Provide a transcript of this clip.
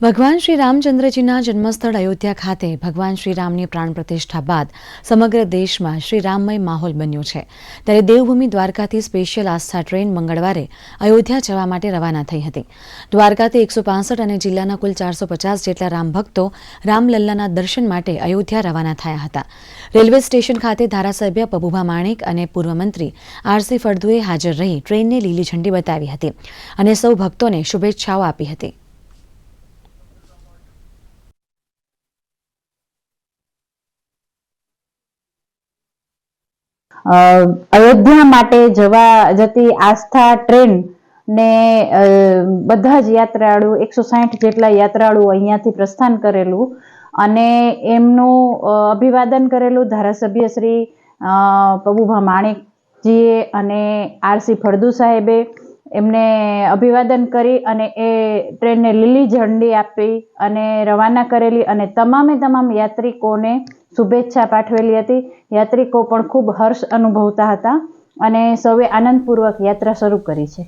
ભગવાન શ્રી રામચંદ્રજીના જન્મસ્થળ અયોધ્યા ખાતે ભગવાન શ્રી રામની પ્રાણ પ્રતિષ્ઠા બાદ સમગ્ર દેશમાં શ્રી રામમય માહોલ બન્યો છે. ત્યારે દેવભૂમિ દ્વારકાથી સ્પેશિયલ આસ્થા ટ્રેન મંગળવારે અયોધ્યા જવા માટે રવાના થઈ હતી. દ્વારકાથી એકસો પાસઠ અને જિલ્લાના કુલ ચારસો પચાસ જેટલા રામ ભક્તો રામલલ્લાના દર્શન માટે અયોધ્યા રવાના થયા હતા. રેલવે સ્ટેશન ખાતે ધારાસભ્ય પબુભા માણેક અને પૂર્વ મંત્રી આરસી ફળદુએ હાજર રહી ટ્રેનને લીલી ઝંડી બતાવી હતી અને સૌ ભક્તોને શુભેચ્છાઓ આપી હતી. અયોધ્યા માટે જવા જતી આસ્થા ટ્રેન ને બધા જ યાત્રાળુ, એકસો સાઠ જેટલા યાત્રાળુ અહીંયાથી પ્રસ્થાન કરેલું અને એમનું અભિવાદન કરેલું ધારાસભ્ય શ્રી પબુભા માણેકજીએ અને આરસી ફળદુ સાહેબે એમને અભિવાદન કરી અને એ ટ્રેનને લીલી ઝંડી આપી અને રવાના કરેલી અને તમામે તમામ યાત્રિકોને શુભેચ્છા પાઠવેલી હતી. યાત્રિકો પણ ખૂબ હર્ષ અનુભવતા હતા અને સૌએ આનંદપૂર્વક યાત્રા શરૂ કરી છે.